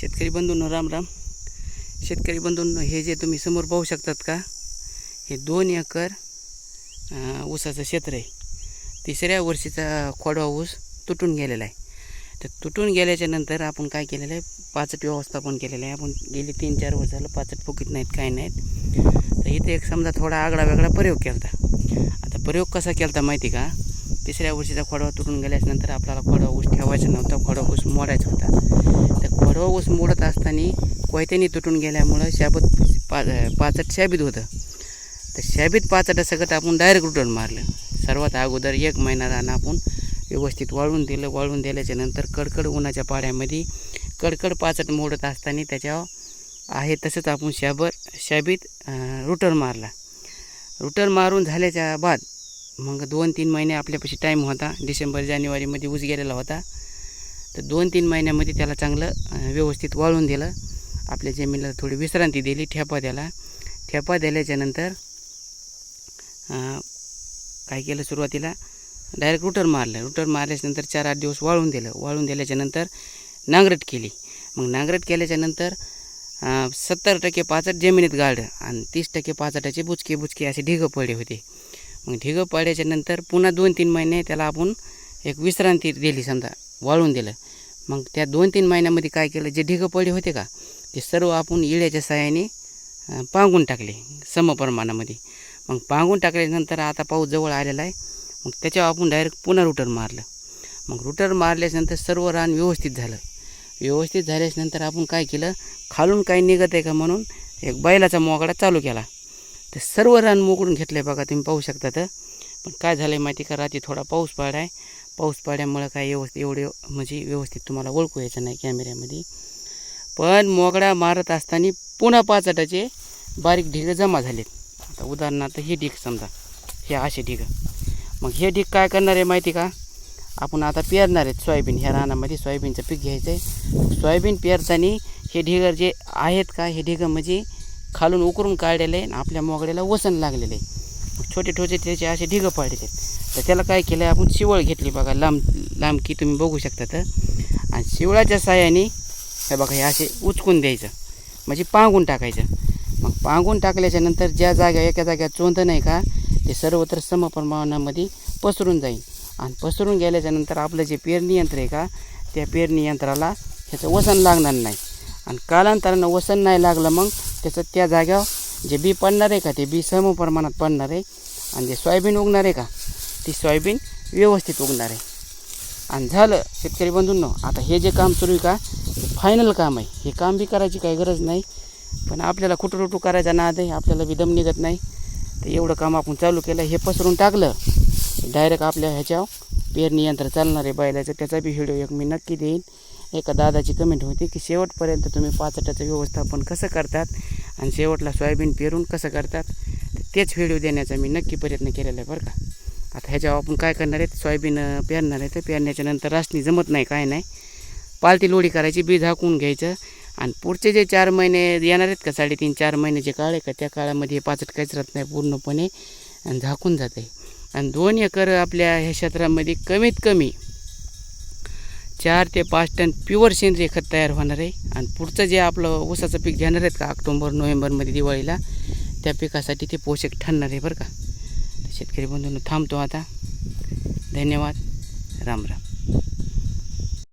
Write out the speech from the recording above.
शेतकरी बंधूंनो राम राम. शेतकरी बंधूंनो हे जे तुम्ही समोर पाहू शकतात का हे दोन एकर ऊसाचं क्षेत्र आहे. तिसऱ्या वर्षीचा खोडवा ऊस तुटून गेलेला आहे. तर तुटून गेल्याच्यानंतर आपण काय केलेलं आहे पाचट व्यवस्थापन केलेलं आहे. आपण गेली तीन चार वर्ष झालं पाचट फुकीत नाहीत काय नाहीत. तर इथे एक समजा थोडा आगळा वेगळा प्रयोग केला होता आता प्रयोग कसा केला होता माहिती का? तिसऱ्या वर्षीचा खोडवा तुटून गेल्याच्यानंतर आपल्याला खोडवा ऊस ठेवायचा नव्हता खोडवा ऊस मोडायचा होता. सर्व ऊस मोडत असताना कोयत्याने तुटून गेल्यामुळं शाबत पा पाचट शाबीत होतं. तर शाबीत पाचटासकट आपण डायरेक्ट रुटून मारलं. सर्वात अगोदर एक महिना राहणं आपण व्यवस्थित वाळून दिलं. वाळून दिल्याच्या नंतर कडकड उन्हाच्या पाड्यामध्ये कडकड पाचट मोडत असताना त्याच्यावर आहे तसंच आपण शाबर शाबीत रुटर मारला. रुटर मारून झाल्याच्या बाद मग दोन तीन महिने आपल्यापाशी टाईम होता. डिसेंबर जानेवारीमध्ये ऊस गेलेला होता. तर दोन तीन महिन्यामध्ये त्याला चांगलं व्यवस्थित वाळून दिलं. आपल्या जमिनीला थोडी विश्रांती दिली ठेपा द्याला ठेपा दिल्याच्यानंतर काय केलं सुरुवातीला? डायरेक्ट रुटर मारलं. रुटर मारल्याच्यानंतर चार आठ दिवस वाळून दिलं. वाळून दिल्याच्यानंतर नांगरट केली. मग नांगरट केल्याच्यानंतर सत्तर टक्के पाचट जमिनीत गाडलं आणि तीस टक्के पाचटाचे बुचके बुचके असे ढिगं पडले होते. मग ढिगं पडल्याच्यानंतर पुन्हा दोन तीन महिने त्याला आपण एक विश्रांती दिली समजा. वाळून दिलं. मग त्या दोन तीन महिन्यामध्ये काय केलं जे ढिगं पडले होते का ते सर्व आपण इळ्याच्या सहाय्याने पांगून टाकले समप्रमाणामध्ये मग पांगून टाकल्यानंतर आता पाऊस जवळ आलेला आहे. मग त्याच्यावर आपण डायरेक्ट पुन्हा रुटर मारलं. मग रुटर मारल्याच्यानंतर सर्व रान व्यवस्थित झालं. व्यवस्थित झाल्याच्यानंतर आपण काय केलं खालून काही निघत आहे का म्हणून एक बैलाचा मोगडा चालू केला. तर सर्व रान मोकळून घेतलं आहे बघा तुम्ही पाहू शकता तर. पण काय झालं आहे माहिती का रात्री थोडा पाऊस पडला आहे पाऊस पाड्यामुळं काय व्यवस्थित एवढे म्हणजे व्यवस्थित तुम्हाला ओळखू यायचं नाही कॅमेऱ्यामध्ये. पण मोगडा मारत असताना पुन्हा पाचटाचे बारीक ढिगं जमा झालेत. आता उदाहरणार्थ हे ढीग समजा हे असे ढिगं. मग हे ढीग काय करणार आहे माहिती का? आपण आता पेरणार आहेत सोयाबीन. ह्या रानामध्ये सोयाबीनचं पीक घ्यायचं आहे सोयाबीन पेरताना हे ढिगं जे आहेत का हे ढिगं म्हणजे खालून उकरून काढलेलं आहे आणि आपल्या मोगड्याला वसन लागलेलं. आहे मग छोटे छोटे त्याचे असे ढिगं पाडलेले. आहेत तर त्याला काय केलं आहे आपण शिवळ घेतली बघा लांब लांबकी तुम्ही बघू शकता तर. आणि शिवळाच्या साह्याने हे बघा हे असे उचकून द्यायचं. म्हणजे पांगून टाकायचं. मग पांगून टाकल्याच्या नंतर ज्या जागा एका जाग्यात चोंद नाही का ते सर्वत्र समप्रमाणामध्ये पसरून जाईल. आणि पसरून गेल्याच्यानंतर आपलं जे पेरणी यंत्र आहे का त्या पेरणी यंत्राला ह्याचं वसन लागणार नाही. आणि कालांतरानं वसन नाही लागलं मग त्याचं त्या जाग्यावर जे बी पडणार आहे का ते बी समप्रमाणात पडणार आहे. आणि जे सोयाबीन उगणार आहे का ती सोयाबीन व्यवस्थित उगणार आहे. आणि झालं शेतकरी बंधूंनो आता हे जे काम सुरू आहे का हे फायनल काम आहे. हे काम बी करायची काही गरज नाही. पण आपल्याला कुटुरुटू करायचा नाद आहे आपल्याला विदम निघत नाही. तर एवढं काम आपण चालू केलं हे पसरून टाकलं डायरेक्ट आपल्या ह्याच्यावर पेरणी यंत्र चालणार आहे बैलाचं. त्याचा बी व्हिडिओ एक मी नक्की देईन. एका दादाची कमेंट होती की शेवटपर्यंत तुम्ही पाचटाचं व्यवस्थापन कसं करतात आणि शेवटला सोयाबीन पेरून कसं करतात तर तेच व्हिडिओ देण्याचा मी नक्की प्रयत्न केलेला आहे बरं का. आता ह्याच्यावर आपण काय करणार आहे सोयाबीन पेरणार आहे तर पेरण्याच्या नंतर रासणी जमत नाही काय नाही. पालती लोडी करायची बी झाकून घ्यायचं. आणि पुढचे जे चार महिने येणार आहेत का? साडेतीन चार महिने जे काळ आहे का? त्या काळामध्ये हे पाचट काहीच राहत नाही पूर्णपणे आणि झाकून जाते आणि दोन एकर आपल्या ह्या क्षेत्रामध्ये कमीत कमी चार ते पाच टन प्युअर सेंद्रिय खत तयार होणार आहे. आणि पुढचं जे आपलं ऊसाचं पीक घेणार आहेत का? ऑक्टोंबर नोव्हेंबरमध्ये दिवाळीला त्या पिकासाठी ते पोषक ठरणार आहे बरं का. शेतकरी बंधूंनो थांबतो आता. धन्यवाद. राम राम.